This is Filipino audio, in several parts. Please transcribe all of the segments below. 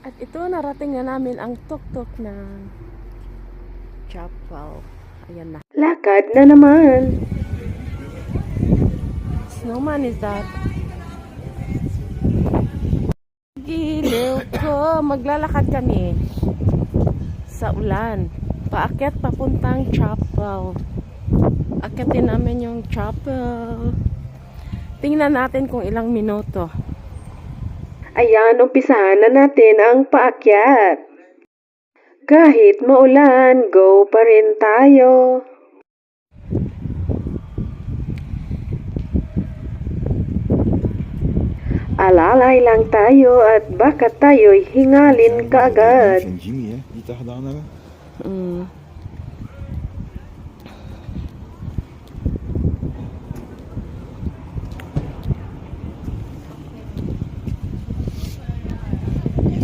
At ito, narating na namin ang tuk-tuk ng chapel. Ayan na. Lakad na naman. Snowman is that? Giliw ko. Maglalakad kami sa ulan. Paakyat papuntang chapel. Akyatin namin yung chapel. Tingnan natin kung ilang minuto. Ayan, umpisahan na natin ang paakyat. Kahit maulan, go pa rin tayo. Alalay lang tayo at baka tayo'y hingalin kaagad. Mm.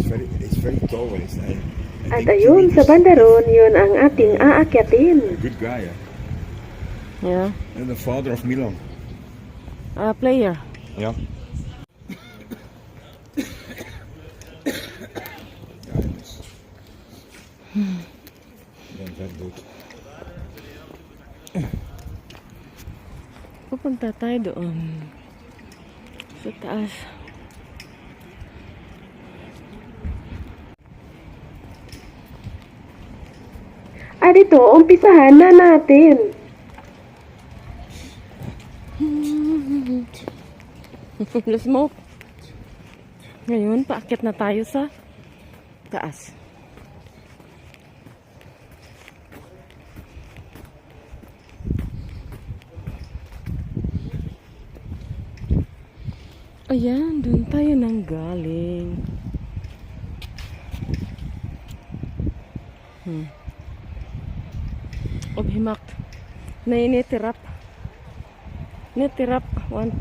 It's very. Is I, I At ayun, sa is banda ron, yun ang ating aakyatin. Good guy, hè. Yeah. And the father of Milan. Uh, player. Ik ben vet dood. Pupunta tayo doon. Sa taas. At ito, umpisahan na natin. The smoke. Ngayon, paakyat na tayo sa taas. Ayan, doon tayo nang galing. Hmm. Obhimak. Na initirap. Nitirap. Want.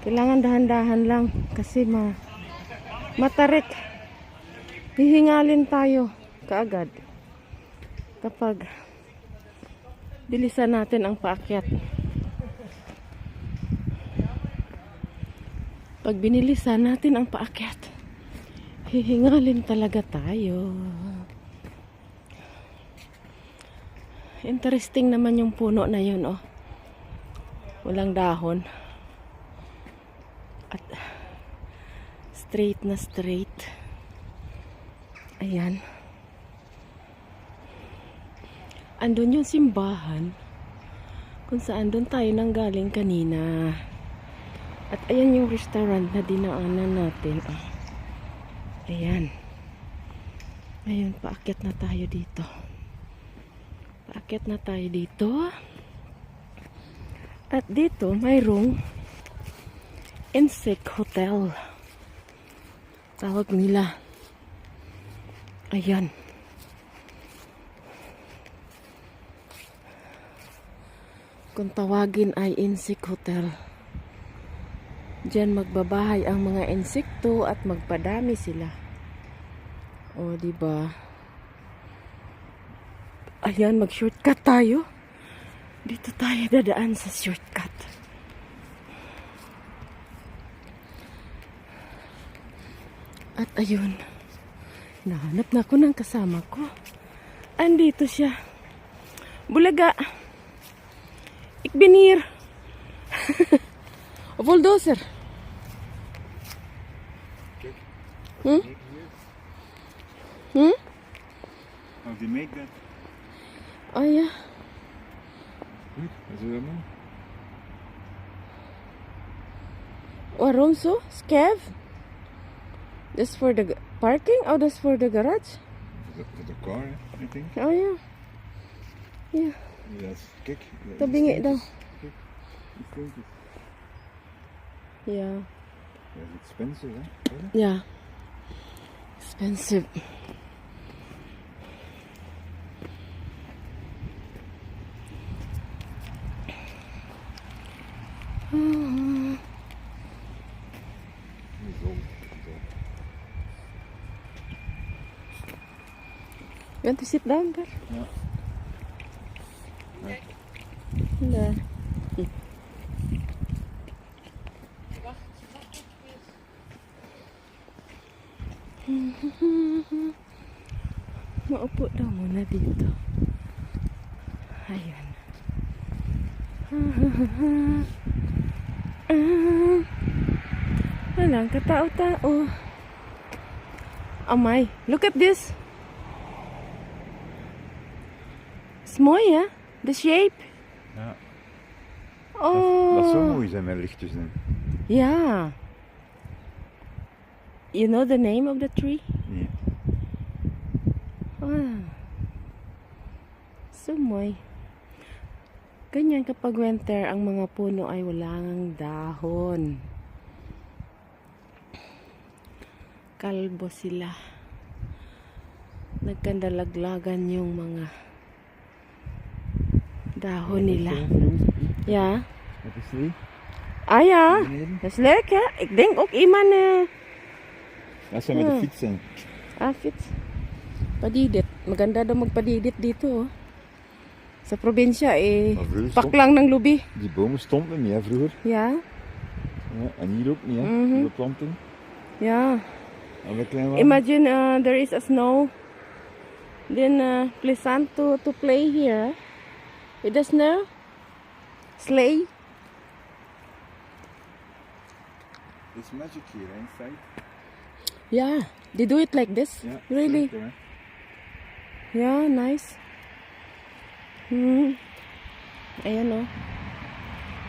Kailangan dahan-dahan lang kasi ma matarik. Hihingalin tayo kaagad. Kapag bilisan natin ang paakyat. Pag binilisan natin ang paakyat, hihingalin talaga tayo. Interesting naman yung puno na yun, oh. Walang dahon. At straight na straight. Ayan. Andun yung simbahan kung saan doon tayo nang galing kanina. At ayan yung restaurant na dinaanan natin. Oh. Ayan. Ngayon, paakyat na tayo dito. Paakyat na tayo dito. At dito, mayroong Insect Hotel. Tawag nila. Ayan. Kung tawagin ay Insect Hotel. Diyan magbabahay ang mga insekto at magpadami sila. O, di ba? Ayan, mag-shortcut tayo. Dito tayo dadaan sa shortcut. At ayun, nahanap na ako ng kasama ko. Andito siya. Bulaga. Ik ben hier. Of bulldozer. Hm? Hm? How do you make that? Oh ja. Goed, dat is helemaal. Waarom zo? Scav? This for the g- parking? Oh, that's for the garage? For the, for the car, hè, I think. Oh ja. Ja, Yes. Kijk. die tabingi steentjes. daw. Kijk, die steentjes. Yeah. Dat is expensive, hè? Zie je? Yeah. Expensive. You want to sit down, Carl? No. No. no. Maupo daw muna dito. Ayan. Ah, Walang katao-tao. Amay, look at this. Small, yeah? The shape. Ja. Oh. Dat zou mooi zijn met lichtjes. Yeah. You know the name of the tree? Nee. Ah. Sumoy. Ganyan kapag winter, ang mga puno ay wala ngang dahon. Kalbo sila. Nagkandalaglagan yung mga dahon nila. Is die? Ah ja, dat is leuk hè. Ik denk ook iemand eh, Dat zijn met de Ja. fiets zijn. Ah, fits. Padidit. Maganda daw magpadidit dito. Oh. Sa probinsya eh. Pak lang ng lubi. die bomen stonden niet hè, vroeger. Ja, Ja, en hier ook niet hè, Mhm. die beplanting. ja. Imagine uh, there is a snow. Then uh, pleasant to, to play here. With the snow. Sleigh. It's magic here hè, inside. Yeah. They do it like this? Really? Yeah, nice. Hmm. Ayan oh.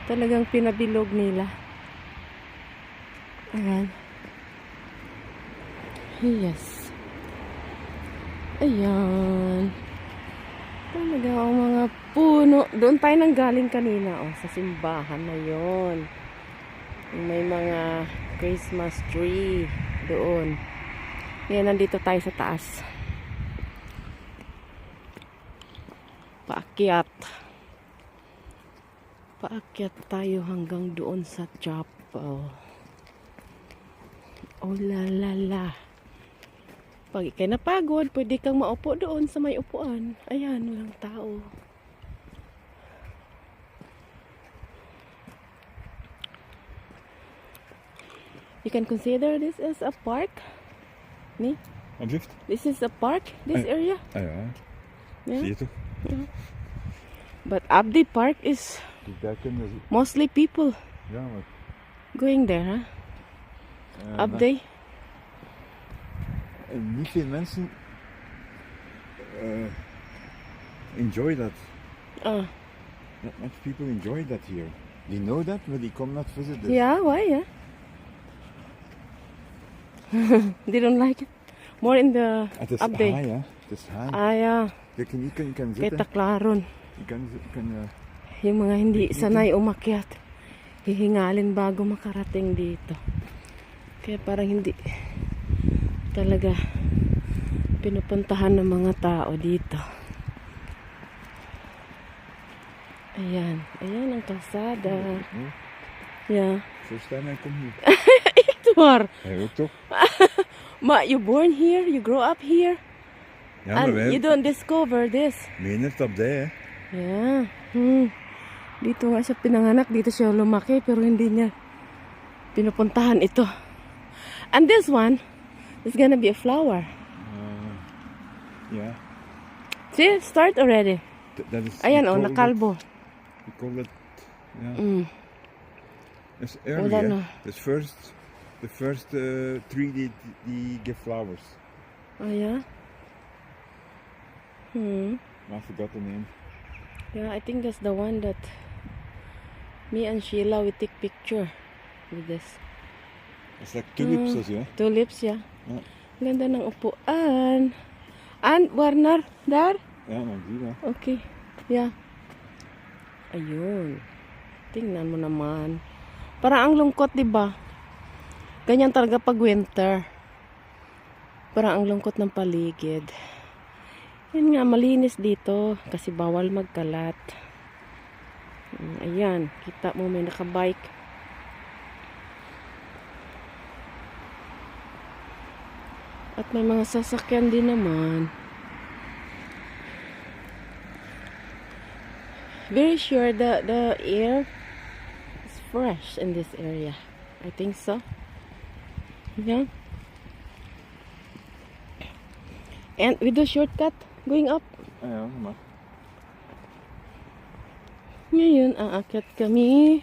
Talagang pinabilog nila. Ayan. Yes. Ayan. Talaga ang mga puno. Doon tayo nang galing kanina. Oh, sa simbahan na yon. May mga Christmas tree doon. Ngayon, nandito tayo sa taas. Paakyat. Paakyat tayo hanggang doon sa chapel. Oh la la la. Pag ikay napagod, pwede kang maupo doon sa may upuan. Ayan, walang tao. You can consider this as a park. Heeft? this is a park, this area. Ja, Yeah. zie je toch? But Abdi Park is Dus daar kunnen ze... mostly people Ja, going there, huh? Abdi? niet veel mensen... enjoy that. Ah, Not much people enjoy that here. They know that, but they come not visit this. yeah, why, yeah? they don't like it. More in the Het is Abdi. high, hè. Het is. Ah, yeah. Kijk, hier kan je kan zitten. Taklaron. Je kan, zi- kan eh, Yung mga hindi sanay umakyat. Hihingalin bago makarating dito. Kaya parang hindi talaga pinupuntahan ng mga tao dito. Ayan. Ayan ang kalsada. Yeah. First time I come here. Ook toch? Ma, you born here? You grow up here? Ja, and you don't discover this? Op die, hè. Yeah. Hmm. Dito nga siya pinanganak, dito siya lumaki, pero hindi niya pinupuntahan ito. And this one is gonna be a flower. Uh, ja. See, start already. Th- that is, Ayan, we oh, nakalbo. We call that, ja. Mm. It's Oh, early, nog. It's first, the first uh, tree die, die give flowers. Oh, yeah? Hmm. I forgot the name. Yeah, I think that's the one that me and Sheila, we take picture with this. It's like tulips, Mm. als je, hè. Tulips, yeah. Ja. Ganda ng upuan. And, Warner, maar die, hè. Okay. Yeah. Ayun. Tingnan mo naman. Parang ang lungkot, 'di ba? Ganyan talaga pag winter. Parang ang lungkot ng paligid. Yan nga, malinis dito kasi bawal magkalat. Mm, Ayan, kita mo may nakabike. At may mga sasakyan din naman. very sure the the air is fresh in this area. I think so. Yeah. And with the shortcut going up. Ja, maar. Ngayon, aakyat kami.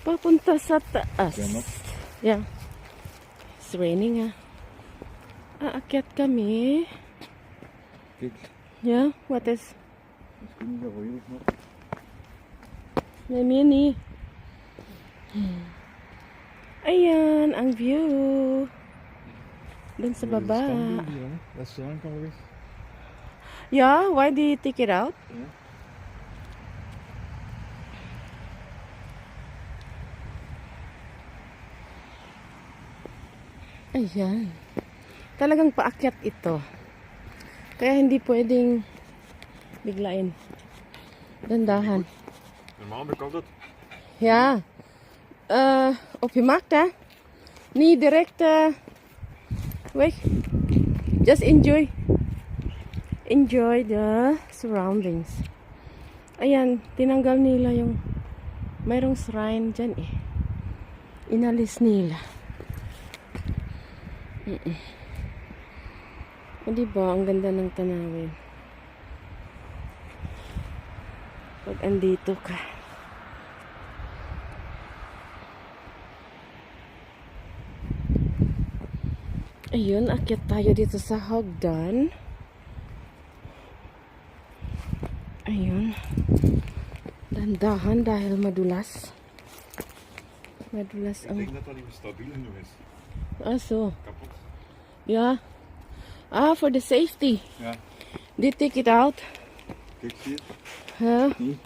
Papunta sa taas. Ganap. Yeah. It's raining ah. Aakyat kami. Kijk, Yeah, what is? May mini. Ayan, ang view. Dun sa baba. standbeeld hier, hè. Yeah, why do you take it out? Ja. Ayan. Talagang paakyat ito. Kaya hindi pwedeng biglain. Dandahan. Normaal ben ik altijd. Ja. Eh, op je maakt hè. Niet direct weg. Just enjoy. Enjoy the surroundings. Ayan, tinanggal nila yung mayroong shrine dyan eh. Inalis nila. Mm-mm. O diba, ang ganda ng tanawin. Pag andito ka. Ayun, akyat tayo dito sa hagdan. Ayun. Dandahan dahil madulas. Madulas Ik ang... denk dat dat niet stabiel genoeg is. Ah, zo. Kapot. Ja. Ah, for the safety. Ja. They take it out. Kijk, zie je? Huh? Hier.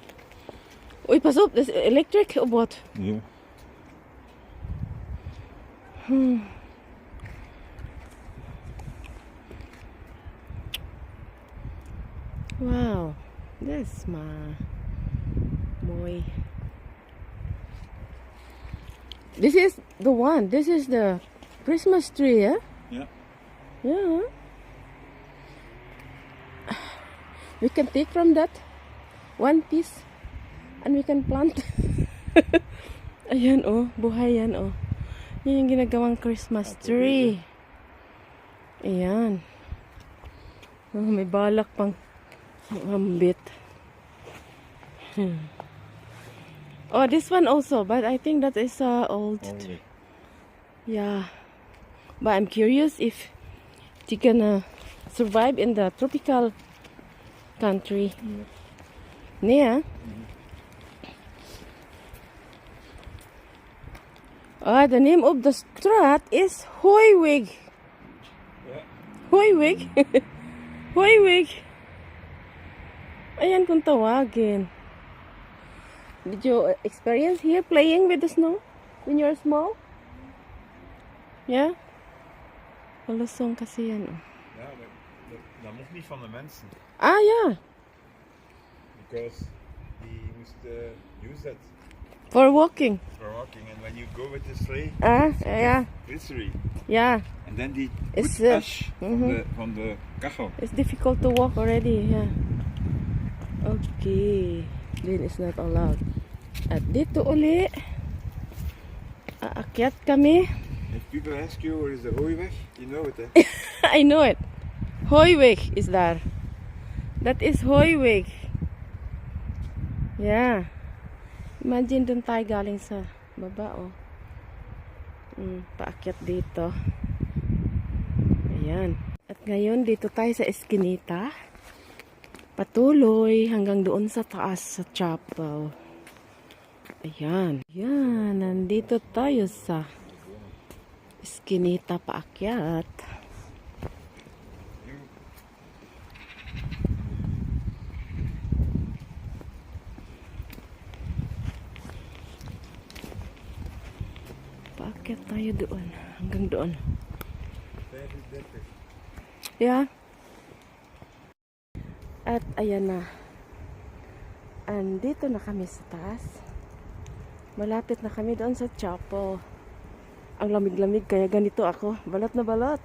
Oei, pas op. Dat is electric of wat? Ja. Wow. That's my boy. This is the one. This is the Christmas tree, yeah? Ja. Yeah. We can take from that one piece and we can plant. Ayan oh, buhay yan oh. Yan yung ginagawang Christmas tree. Ayan. Oh, may balak pang mambit. Hmm. Oh, this one also, but I think that is uh, old. Alweer. Yeah. But I'm curious if it can uh, survive in the tropical country. Yeah. Ah, the name of the strat is Hoywig. Ja. Hoywig. Hoywig. Ayan kung tawagin. Did you experience here playing with the snow when you're small? Yeah? Palusong kasi yan. oh. Ja, dat, dat mocht niet van de mensen. Ah, ja. Because die moest uh, use that For walking. for walking. And when you go with the sleigh, Ah, ja. glycerin. Ja. En dan die Is, good uh, ash van, mhm. de, van de kachel. It's difficult to walk already. Yeah. Okay. Din is not allowed. At dito uli. Aakyat kami. If people ask you where is the hooiweg, you know it eh? I know it. Hoyweg is there. That is Hoyweg. Yeah. Imagine dun tayo galing sa baba, oh. Mm, paakyat dito. Ayan. At ngayon, dito tayo sa Eskinita. Patuloy hanggang doon sa taas sa chapel. Ayan. Ayan. Nandito tayo sa Eskinita paakyat. Paakyat tayo doon. Hanggang doon. 35. Yeah. At ayan na. Andito na kami sa taas. Malapit na kami doon sa chapel. Ang lamig-lamig kaya ganito ako. Balot na balot.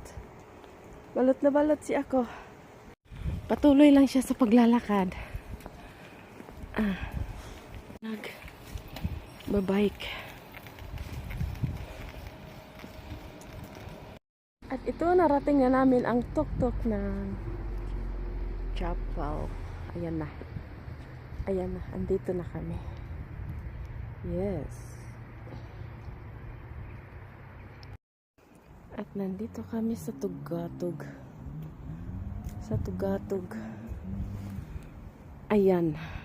Balot na balot si ako. Patuloy lang siya sa paglalakad. Ah. Nag babike. At ito, narating na namin ang tuk-tuk ng chapel. Ayan na. Ayan na, andito na kami. Yes. At nandito kami sa Tugatog. Sa Tugatog. Ayan.